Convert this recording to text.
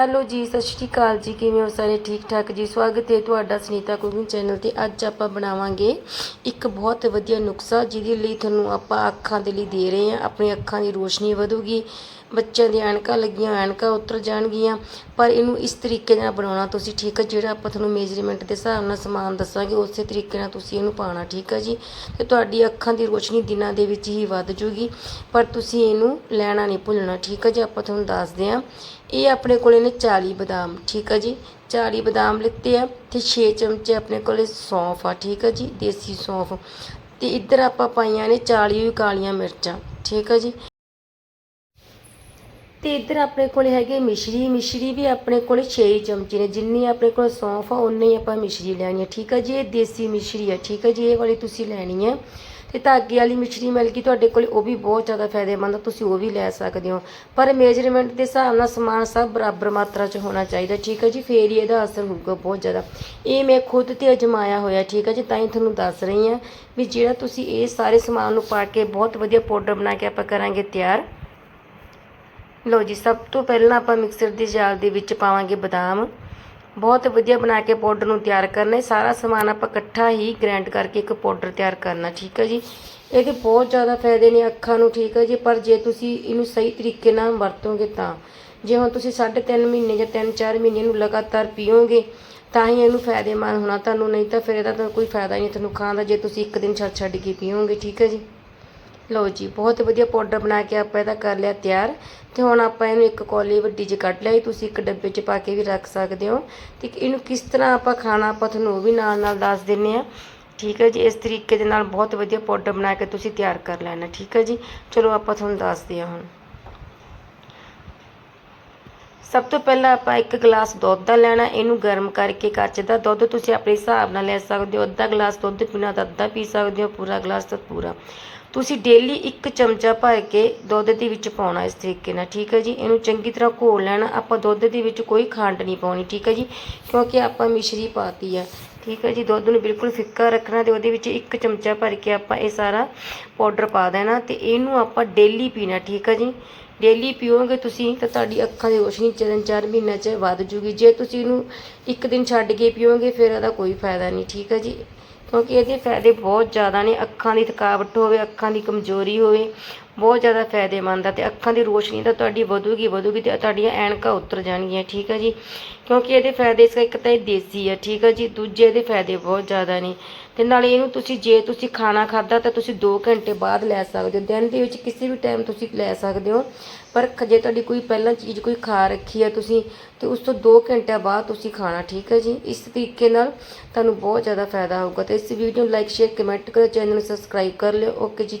Hello ਜੀ, ਸਤਿ ਸ਼੍ਰੀ ਅਕਾਲ ਜੀ। ਕਿਵੇਂ ਹੋ ਸਾਰੇ? ਠੀਕ ਠਾਕ ਜੀ? ਸਵਾਗਤ ਹੈ ਤੁਹਾਡਾ ਸੁਨੀਤਾ ਕੁਕਿੰਗ ਚੈਨਲ ਤੇ। ਅੱਜ ਆਪਾਂ ਬਣਾਵਾਂਗੇ ਇੱਕ ਬਹੁਤ ਵਧੀਆ ਨੁਕਸਾ, ਜਿਹਦੇ ਲਈ ਤੁਹਾਨੂੰ ਆਪਾਂ ਅੱਖਾਂ ਦੇ ਲਈ ਦੇ ਰਹੇ ਹਾਂ। ਆਪਣੀ ਅੱਖਾਂ ਦੀ ਰੋਸ਼ਨੀ ਵਧੂਗੀ, ਬੱਚਿਆਂ ਦੀਆਂ ਐਨਕਾਂ ਲੱਗੀਆਂ, ਐਨਕਾਂ ਉਤਰ ਜਾਣਗੀਆਂ। ਪਰ ਇਹਨੂੰ ਇਸ ਤਰੀਕੇ ਨਾਲ ਬਣਾਉਣਾ ਤੁਸੀਂ ਠੀਕ ਹੈ, ਜਿਹੜਾ ਆਪਾਂ ਤੁਹਾਨੂੰ ਮੇਜਰਮੈਂਟ ਦੇ ਹਿਸਾਬ ਨਾਲ ਸਮਾਨ ਦੱਸਾਂਗੇ, ਉਸੇ ਤਰੀਕੇ ਨਾਲ ਤੁਸੀਂ ਇਹਨੂੰ ਪਾਣਾ ਠੀਕ ਹੈ ਜੀ। ਤੇ ਤੁਹਾਡੀ ਅੱਖਾਂ ਦੀ ਰੋਸ਼ਨੀ ਦਿਨਾਂ ਦੇ ਵਿੱਚ ਹੀ ਵੱਧ ਜੂਗੀ, ਪਰ ਤੁਸੀਂ ਇਹਨੂੰ ਲੈਣਾ ਨਹੀਂ ਭੁੱਲਣਾ ਠੀਕ ਹੈ ਜੀ। ਆਪਾਂ ਤੁਹਾਨੂੰ ਦੱਸਦੇ ਹਾਂ ਇਹ ਆਪਣੇ ਕੋਲੇ ਨੇ 40 ਬਦਾਮ, ਠੀਕ ਆ ਜੀ? 40 ਬਦਾਮ ਲਿੱਤੇ ਆ ਤੇ 6 ਚਮਚੇ ਆਪਣੇ ਕੋਲੇ ਸੌਂਫ ਆ, ਠੀਕ ਆ ਜੀ? ਦੇਸੀ ਸੌਂਫ। ਤੇ ਇੱਧਰ ਆਪਾਂ ਪਾਈਆਂ ਨੇ 40 ਕਾਲੀਆਂ ਮਿਰਚਾਂ, ਠੀਕ ਆ ਜੀ? ਤੇ ਇੱਧਰ ਆਪਣੇ ਕੋਲੇ ਹੈਗੇ ਮਿਸ਼ਰੀ ਮਿਸ਼ਰੀ ਵੀ ਆਪਣੇ ਕੋਲੇ 6 ਚਮਚੇ ਨੇ। ਜਿੰਨੀ ਆਪਣੇ ਕੋਲ ਸੌਂਫ ਆ ਉਨੀ ਹੀ ਆਪਾਂ ਮਿਸ਼ਰੀ ਲੈਣੀ ਹੈ ਠੀਕ ਆ ਜੀ? ਇਹ ਦੇਸੀ ਮਿਸ਼ਰੀ ਆ, ਠੀਕ ਹੈ ਜੀ? ਇਹ ਵਾਲੀ ਤੁਸੀਂ ਲੈਣੀ ਹੈ ਤੇ ਧਾਗੇ ਵਾਲੀ ਮਿਸ਼ਰੀ ਮਿਲ ਗਈ, ਤੁਹਾਡੇ ਕੋਲ ਉਹ ਵੀ ਬਹੁਤ ਜ਼ਿਆਦਾ ਫਾਇਦੇਮੰਦ ਆ, ਤੁਸੀਂ ਉਹ ਵੀ ਲੈ ਸਕਦੇ ਹੋ। ਪਰ ਮੇਜਰਮੈਂਟ ਦੇ ਹਿਸਾਬ ਨਾਲ ਸਮਾਨ ਸਭ ਬਰਾਬਰ ਮਾਤਰਾ 'ਚ ਹੋਣਾ ਚਾਹੀਦਾ, ਠੀਕ ਹੈ ਜੀ? ਫੇਰ ਹੀ ਇਹਦਾ ਅਸਰ ਹੋਊਗਾ ਬਹੁਤ ਜ਼ਿਆਦਾ। ਇਹ ਮੈਂ ਖੁਦ ਤੇ ਅਜਮਾਇਆ ਹੋਇਆ, ਠੀਕ ਹੈ ਜੀ? ਤਾਂ ਹੀ ਤੁਹਾਨੂੰ ਦੱਸ ਰਹੀ ਹਾਂ ਵੀ ਜਿਹੜਾ ਤੁਸੀਂ ਇਹ ਸਾਰੇ ਸਮਾਨ ਨੂੰ ਪਾ ਕੇ ਬਹੁਤ ਵਧੀਆ ਪਾਊਡਰ ਬਣਾ ਕੇ ਆਪਾਂ ਕਰਾਂਗੇ ਤਿਆਰ। ਲਓ ਜੀ, ਸਭ ਤੋਂ ਪਹਿਲਾਂ ਆਪਾਂ ਮਿਕਸਰ ਦੀ ਜਾਲ ਦੇ ਵਿੱਚ ਪਾਵਾਂਗੇ ਬਦਾਮ। ਬਹੁਤ ਵਧੀਆ ਬਣਾ ਕੇ ਪਾਊਡਰ ਨੂੰ ਤਿਆਰ ਕਰਨਾ ਹੈ। ਸਾਰਾ ਸਮਾਨ ਆਪਾਂ ਇਕੱਠਾ ਹੀ ਗ੍ਰਾਈਂਡ ਕਰਕੇ ਇੱਕ ਪਾਊਡਰ ਤਿਆਰ ਕਰਨਾ, ਠੀਕ ਹੈ ਜੀ? ਇਹਦੇ ਬਹੁਤ ਜ਼ਿਆਦਾ ਫਾਇਦੇ ਨੇ ਅੱਖਾਂ ਨੂੰ, ਠੀਕ ਹੈ ਜੀ? ਪਰ ਜੇ ਤੁਸੀਂ ਇਹਨੂੰ ਸਹੀ ਤਰੀਕੇ ਨਾਲ ਵਰਤੋਗੇ ਤਾਂ। ਜੇ ਹੁਣ ਤੁਸੀਂ 3.5 ਮਹੀਨੇ ਜਾਂ 3-4 ਮਹੀਨੇ ਨੂੰ ਲਗਾਤਾਰ ਪੀਓਗੇ, ਤਾਂ ਹੀ ਇਹਨੂੰ ਫਾਇਦੇਮੰਦ ਹੋਣਾ ਤੁਹਾਨੂੰ, ਨਹੀਂ ਤਾਂ ਫਿਰ ਇਹਦਾ ਤਾਂ ਕੋਈ ਫਾਇਦਾ ਹੀ ਨਹੀਂ ਤੁਹਾਨੂੰ ਖਾਣ ਦਾ, ਜੇ ਤੁਸੀਂ ਇੱਕ ਦਿਨ ਛੱਡ ਛੱਡ ਕੇ ਪੀਓਗੇ, ਠੀਕ ਹੈ ਜੀ? ਲਓ ਜੀ, ਬਹੁਤ ਵਧੀਆ ਪਾਊਡਰ ਬਣਾ ਕੇ ਆਪਾਂ ਇਹਦਾ ਕਰ ਲਿਆ ਤਿਆਰ। ਤੇ ਹੁਣ ਆਪਾਂ ਇਹਨੂੰ ਇੱਕ ਕੌਲੀ ਵੱਡੀ ਜਿਹੀ ਕੱਢ ਲਈ ਤੁਸੀਂ ਇੱਕ ਡੱਬੇ 'ਚ ਪਾ ਕੇ ਵੀ ਰੱਖ ਸਕਦੇ ਹੋ। ਤੇ ਇਹਨੂੰ ਕਿਸ ਤਰ੍ਹਾਂ ਆਪਾਂ ਖਾਣਾ, ਆਪਾਂ ਤੁਹਾਨੂੰ ਉਹ ਵੀ ਨਾਲ ਨਾਲ ਦੱਸ ਦਿੰਨੇ ਆ। ਠੀਕ ਹੈ ਜੀ, ਇਸ ਤਰੀਕੇ ਦੇ ਨਾਲ ਬਹੁਤ ਵਧੀਆ ਪਾਊਡਰ ਬਣਾ ਕੇ ਤੁਸੀਂ ਤਿਆਰ ਕਰ ਲੈਣਾ, ਠੀਕ ਹੈ ਜੀ? ਚਲੋ ਆਪਾਂ ਤੁਹਾਨੂੰ ਦੱਸਦੇ ਹਾਂ ਹੁਣ। ਸਭ ਤੋਂ ਪਹਿਲਾਂ ਆਪਾਂ ਇੱਕ ਗਲਾਸ ਦੁੱਧ ਦਾ ਲੈਣਾ, ਇਹਨੂੰ ਗਰਮ ਕਰਕੇ ਕੱਚ ਦਾ ਦੁੱਧ ਤੁਸੀਂ ਆਪਣੇ ਹਿਸਾਬ ਨਾਲ ਲੈ ਸਕਦੇ ਹੋ। ਅੱਧਾ ਗਲਾਸ ਦੁੱਧ ਪੀਣਾ ਤਾਂ ਅੱਧਾ ਪੀ ਸਕਦੇ ਹੋ, ਪੂਰਾ ਗਲਾਸ ਤਾਂ ਪੂਰਾ। ਤੁਸੀਂ ਡੇਲੀ ਇੱਕ ਚਮਚਾ ਭਰ ਕੇ ਦੁੱਧ ਦੇ ਵਿੱਚ ਪਾਉਣਾ ਇਸ ਤਰੀਕੇ ਨਾਲ, ਠੀਕ ਹੈ ਜੀ? ਇਹਨੂੰ ਚੰਗੀ ਤਰ੍ਹਾਂ ਘੋਲ ਲੈਣਾ, ਆਪਾਂ ਦੁੱਧ ਦੇ ਵਿੱਚ ਕੋਈ ਖੰਡ ਨਹੀਂ ਪਾਉਣੀ, ਠੀਕ ਹੈ ਜੀ? ਕਿਉਂਕਿ ਆਪਾਂ ਮਿਸ਼ਰੀ ਪਾਤੀ ਆ, ਠੀਕ ਹੈ ਜੀ? ਦੁੱਧ ਨੂੰ ਬਿਲਕੁਲ ਫਿੱਕਾ ਰੱਖਣਾ ਤੇ ਉਹਦੇ ਵਿੱਚ ਇੱਕ ਚਮਚਾ ਭਰ ਕੇ ਆਪਾਂ ਇਹ ਸਾਰਾ ਪਾਊਡਰ ਪਾ ਦੇਣਾ ਤੇ ਇਹਨੂੰ ਆਪਾਂ ਡੇਲੀ ਪੀਣਾ, ਠੀਕ ਹੈ ਜੀ? ਡੇਲੀ ਪੀਓਗੇ ਤੁਸੀਂ ਤਾਂ ਤੁਹਾਡੀ ਅੱਖਾਂ ਦੀ ਰੋਸ਼ਨੀ ਤਿੰਨ ਚਾਰ ਮਹੀਨਿਆਂ 'ਚ ਵੱਧ ਜੂਗੀ। ਜੇ ਤੁਸੀਂ ਇਹਨੂੰ ਇੱਕ ਦਿਨ ਛੱਡ ਕੇ ਪੀਓਗੇ, ਫਿਰ ਇਹਦਾ ਕੋਈ ਫਾਇਦਾ ਨਹੀਂ, ਠੀਕ ਹੈ ਜੀ? ਕਿਉਂਕਿ ਇਹਦੇ ਫਾਇਦੇ ਬਹੁਤ ਜ਼ਿਆਦਾ ਨੇ ਅੱਖਾਂ ਦੀ ਥਕਾਵਟ ਹੋਵੇ ਅੱਖਾਂ ਦੀ ਕਮਜ਼ੋਰੀ ਹੋਵੇ ਬਹੁਤ ਜ਼ਿਆਦਾ ਫਾਇਦੇਮੰਦ ਆ ਤੇ ਅੱਖਾਂ ਦੀ ਰੋਸ਼ਨੀ ਤਾਂ ਤੁਹਾਡੀ ਵਧੂਗੀ ਵਧੂਗੀ ਤੇ ਤੁਹਾਡੀਆਂ ਐਨਕਾਂ ਉਤਰ ਜਾਣਗੀਆਂ, ਠੀਕ ਹੈ ਜੀ? ਕਿਉਂਕਿ ਇਹਦੇ ਫਾਇਦੇ ਇਸ ਇੱਕ ਤਾਂ ਇਹ ਦੇਸੀ ਆ, ਠੀਕ ਹੈ ਜੀ? ਦੂਜੇ ਇਹਦੇ ਫਾਇਦੇ ਬਹੁਤ ਜ਼ਿਆਦਾ ਨੇ। ਤੇ ਨਾਲੇ ਇਹਨੂੰ ਤੁਸੀਂ ਜੇ ਤੁਸੀਂ ਖਾਣਾ ਖਾਦਾ ਤਾਂ ਤੁਸੀਂ 2 ਘੰਟੇ ਬਾਅਦ ਲੈ ਸਕਦੇ ਹੋ। ਦਿਨ ਦੇ ਵਿੱਚ ਕਿਸੇ ਵੀ ਟਾਈਮ ਤੁਸੀਂ ਲੈ ਸਕਦੇ ਹੋ। ਪਰ ਜੇ ਤੁਹਾਡੀ ਕੋਈ ਪਹਿਲਾਂ ਚੀਜ਼ ਕੋਈ ਖਾ ਰੱਖੀ ਆ ਤੁਸੀਂ, ਤੇ ਉਸ ਤੋਂ 2 ਘੰਟਿਆਂ ਬਾਅਦ ਤੁਸੀਂ ਖਾਣਾ, ਠੀਕ ਹੈ ਜੀ? ਇਸ ਤਰੀਕੇ ਨਾਲ ਤੁਹਾਨੂੰ ਬਹੁਤ ਜ਼ਿਆਦਾ ਫਾਇਦਾ ਹੋਊਗਾ। ਤੇ ਇਸ ਵੀਡੀਓ ਨੂੰ ਲਾਈਕ, ਸ਼ੇਅਰ, ਕਮੈਂਟ ਕਰੋ, ਚੈਨਲ ਨੂੰ ਸਬਸਕ੍ਰਾਈਬ ਕਰ ਲਿਓ। ਓਕੇ ਜੀ।